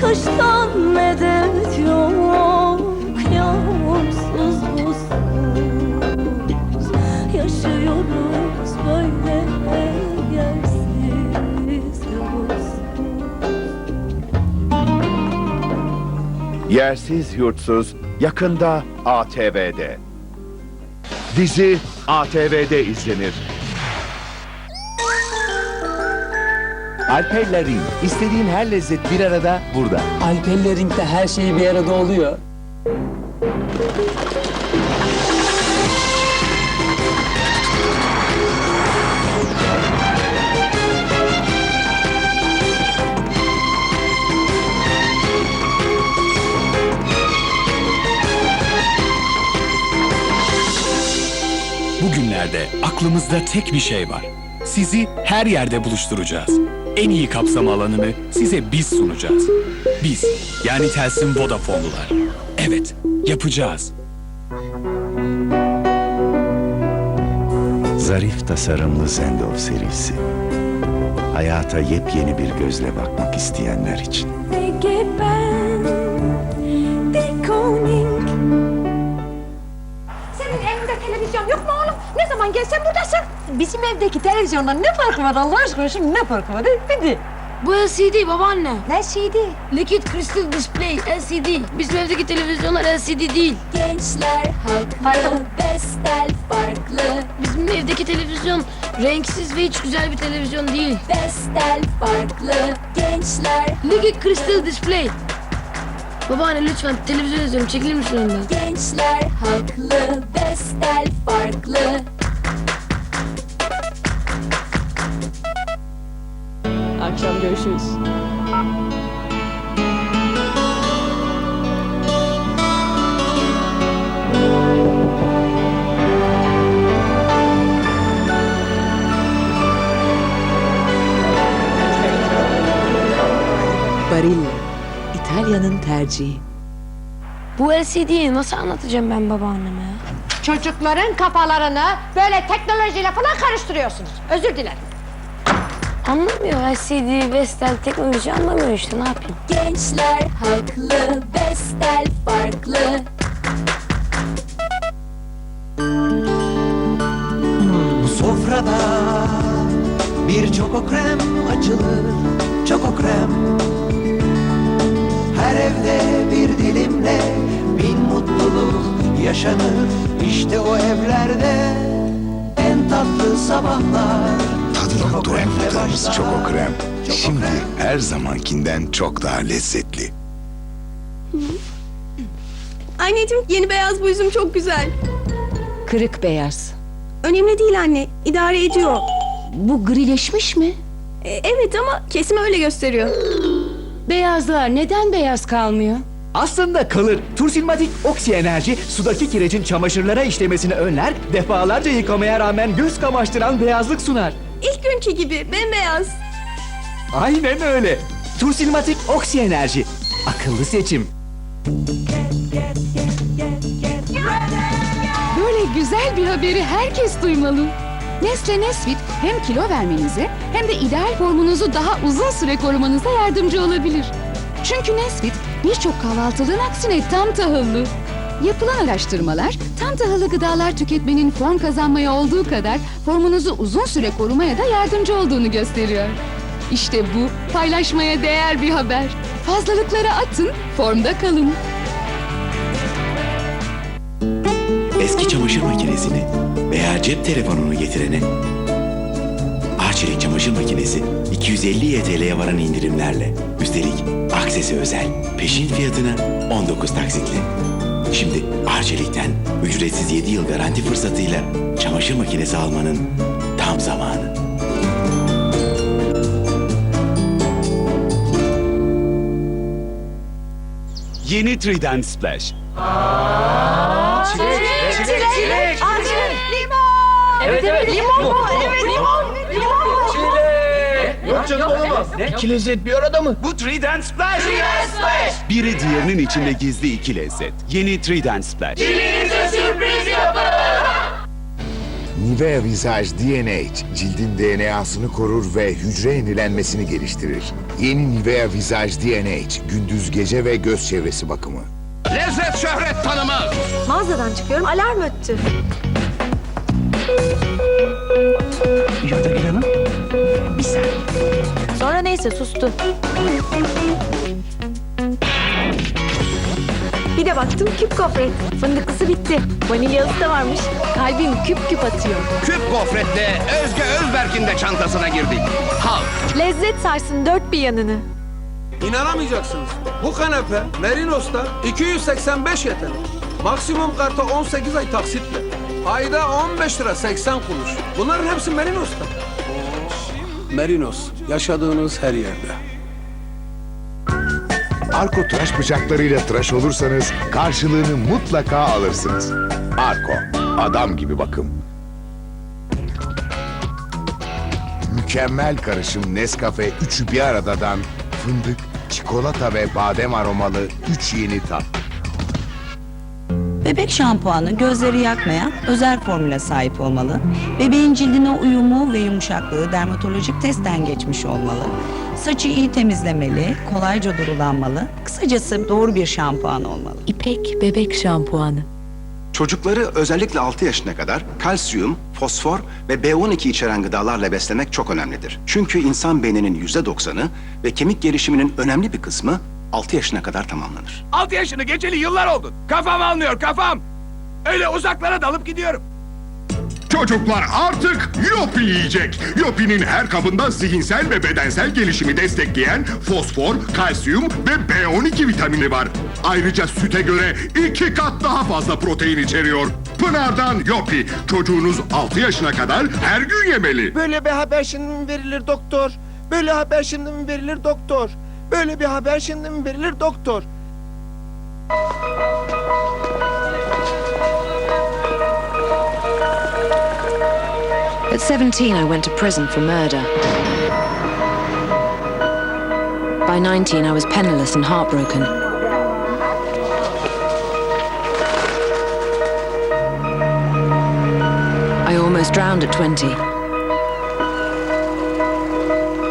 Kıştan medet yok yağmursuz buzsuz Yaşıyoruz böyle yersiz yolsuz Yersiz Yurtsuz yakında ATV'de. Dizi ATV'de izlenir. Alperlerin istediğin her lezzet bir arada burada. Alperlering'de her şey bir arada oluyor. Bugünlerde aklımızda tek bir şey var. Sizi her yerde buluşturacağız. En iyi kapsam alanını size biz sunacağız. Biz, yani Telsim Vodafone'lular. Evet, yapacağız. Zarif tasarımlı Zendov serisi. Hayata yepyeni bir gözle bakmak isteyenler için. Bizim evdeki televizyonla ne farkı var Allah aşkına? Şimdi ne farkı var? Hadi. Bu LCD babaanne. Ne CD? Liquid Crystal Display LCD. Bizim evdeki televizyonlar LCD değil. Gençler haklı Bestel farklı Bizim evdeki televizyon renksiz ve hiç güzel bir televizyon değil. Bestel farklı Gençler Liquid Crystal Display. Babaanne lütfen televizyon izliyorum. Çekilir misin önden? Gençler haklı Bestel farklı Akşam görüşürüz. Barilla, İtalya'nın tercihi. Bu LCD'yi nasıl anlatacağım ben babaanneme ya? Çocukların kafalarını böyle teknolojiyle falan karıştırıyorsunuz. Özür dilerim. Anlamıyor. LCD, Vestel, teknoloji anlamıyor işte. Ne yapayım? Gençler haklı Bestel farklı. Bu sofrada bir çoko krem açılır Çoko krem Her evde bir dilimle bin mutluluk yaşanır. İşte o evlerde en tatlı sabahlar Doyamadığımız başlar. Çoko Krem. Şimdi her zamankinden çok daha lezzetli. Anneciğim yeni beyaz bluzum çok güzel. Kırık beyaz. Önemli değil anne. idare ediyor. Bu grileşmiş mi? E, evet ama kesim öyle gösteriyor. Beyazlar neden beyaz kalmıyor? Aslında kalır. Tursilmatik oksi enerji sudaki kirecin çamaşırlara işlemesini önler, defalarca yıkamaya rağmen göz kamaştıran beyazlık sunar. İlk günkü gibi bembeyaz. Aynen öyle. Tursilmatik oksi enerji. Akıllı seçim. Böyle güzel bir haberi herkes duymalı. Nesle Nesfit hem kilo vermenize hem de ideal formunuzu daha uzun süre korumanıza yardımcı olabilir. Çünkü Nesfit birçok kahvaltılığın aksine tam tahıllı. Yapılan araştırmalar tam tahıllı gıdalar tüketmenin form kazanmaya olduğu kadar formunuzu uzun süre korumaya da yardımcı olduğunu gösteriyor. İşte bu paylaşmaya değer bir haber. Fazlalıkları atın, formda kalın. Eski çamaşır makinesini veya cep telefonunu getirene Arçelik çamaşır makinesi 250 YTL'ye varan indirimlerle. Üstelik aksesi özel. Peşin fiyatına 19 taksitle. Şimdi Arçelik'ten ücretsiz 7 yıl garanti fırsatıyla çamaşır makinesi almanın tam zamanı. Yeni Trident Splash. Çilek, çilek, acı, limon. Evet evet. Limon mu? Evet limon. Limon. Yok canım olamaz. İki lezzet bir arada mı? Bu Trident Splash. Biri diğerinin içinde gizli iki lezzet. Yeni Trident Splash. Nivea Visage DNH cildin DNA'sını korur ve hücre yenilenmesini geliştirir. Yeni Nivea Visage DNH gündüz gece ve göz çevresi bakımı. Lezzet şöhret tanımaz. Mağazadan çıkıyorum. Alarm öttü. Neyse sustu. Bir de baktım küp gofret. Fındıklısı bitti. Vanilyalısı da varmış. Kalbim küp küp atıyor. Küp gofretle Özge Özberk'in de çantasına girdik. Halk. Lezzet sarsın dört bir yanını. İnanamayacaksınız. Bu kanepe Merinos'ta 285 YTL. Maksimum karta 18 ay taksitle. Ayda 15 lira 80 kuruş. Bunların hepsi Merinos'ta. Merinos, yaşadığınız her yerde. Arko tıraş bıçaklarıyla tıraş olursanız karşılığını mutlaka alırsınız. Arko, adam gibi bakım. Mükemmel karışım Nescafe üçü bir aradadan fındık, çikolata ve badem aromalı üç yeni tat. Bebek şampuanı gözleri yakmayan özel formüle sahip olmalı. Bebeğin cildine uyumu ve yumuşaklığı dermatolojik testten geçmiş olmalı. Saçı iyi temizlemeli, kolayca durulanmalı. Kısacası doğru bir şampuan olmalı. İpek bebek şampuanı. Çocukları özellikle 6 yaşına kadar kalsiyum, fosfor ve B12 içeren gıdalarla beslemek çok önemlidir. Çünkü insan beyninin %90'ı ve kemik gelişiminin önemli bir kısmı 6 yaşına kadar tamamlanır. 6 yaşını geçeli yıllar oldu. Kafam almıyor kafam. Öyle uzaklara dalıp gidiyorum. Çocuklar artık Yopi yiyecek. Yopi'nin her kabında zihinsel ve bedensel gelişimi destekleyen fosfor, kalsiyum ve B12 vitamini var. Ayrıca süte göre iki kat daha fazla protein içeriyor. Pınar'dan Yopi. Çocuğunuz 6 yaşına kadar her gün yemeli. Böyle bir haber şimdi mi verilir doktor? Böyle haber şimdi mi verilir doktor? Böyle bir haber şimdi mi verilir doktor? At 17, I went to prison for murder. By 19, I was penniless and heartbroken. I almost drowned at 20.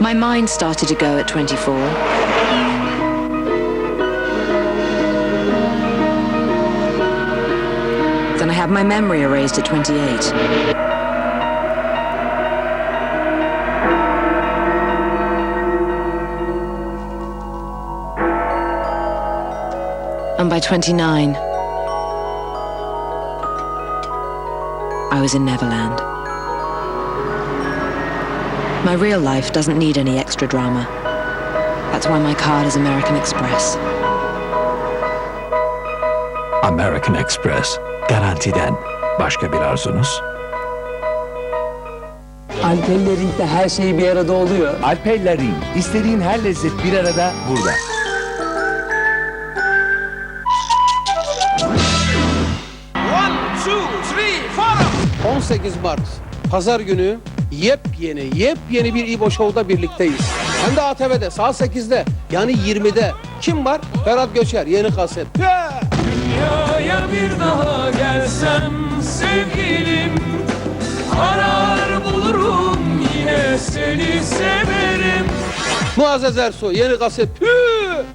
My mind started to go at 24. Had my memory erased at 28. And by 29, I was in Neverland. My real life doesn't need any extra drama. That's why my card is American Express. American Express. Garantiden. Başka bir arzunuz? Alpellering'de her şey bir arada oluyor. Alpellerin. İstediğin her lezzet bir arada burada. 18 Mart Pazar günü yepyeni, yepyeni bir İbo Show'da birlikteyiz. Hem de ATV'de saat 8'de yani 20'de. Kim var? Ferhat Göçer yeni kaset. Dünyaya bir daha gelsem sevgilim Arar bulurum yine seni severim Muazzez Ersoy yeni kaset. Püh!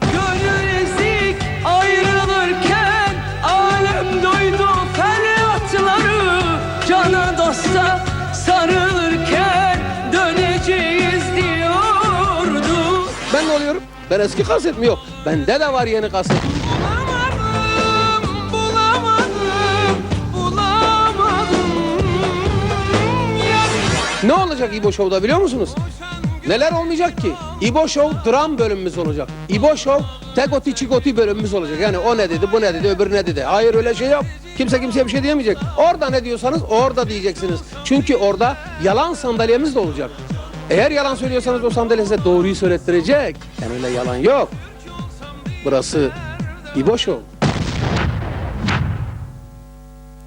Gönül ezik ayrılırken Alem duydu feryatları Cana dosta sarılırken Döneceğiz diyordu Ben ne oluyorum? Ben eski kaset mi yok? Bende de var yeni kaset. Olacak İbo Show'da biliyor musunuz? Neler olmayacak ki? İbo Show dram bölümümüz olacak. İbo Show tegoti çikoti bölümümüz olacak. Yani o ne dedi, bu ne dedi, öbürü ne dedi. Hayır öyle şey yok. Kimse kimseye bir şey diyemeyecek. Orada ne diyorsanız orada diyeceksiniz. Çünkü orada yalan sandalyemiz de olacak. Eğer yalan söylüyorsanız o sandalye size doğruyu söylettirecek. Yani öyle yalan yok. Burası İbo Show.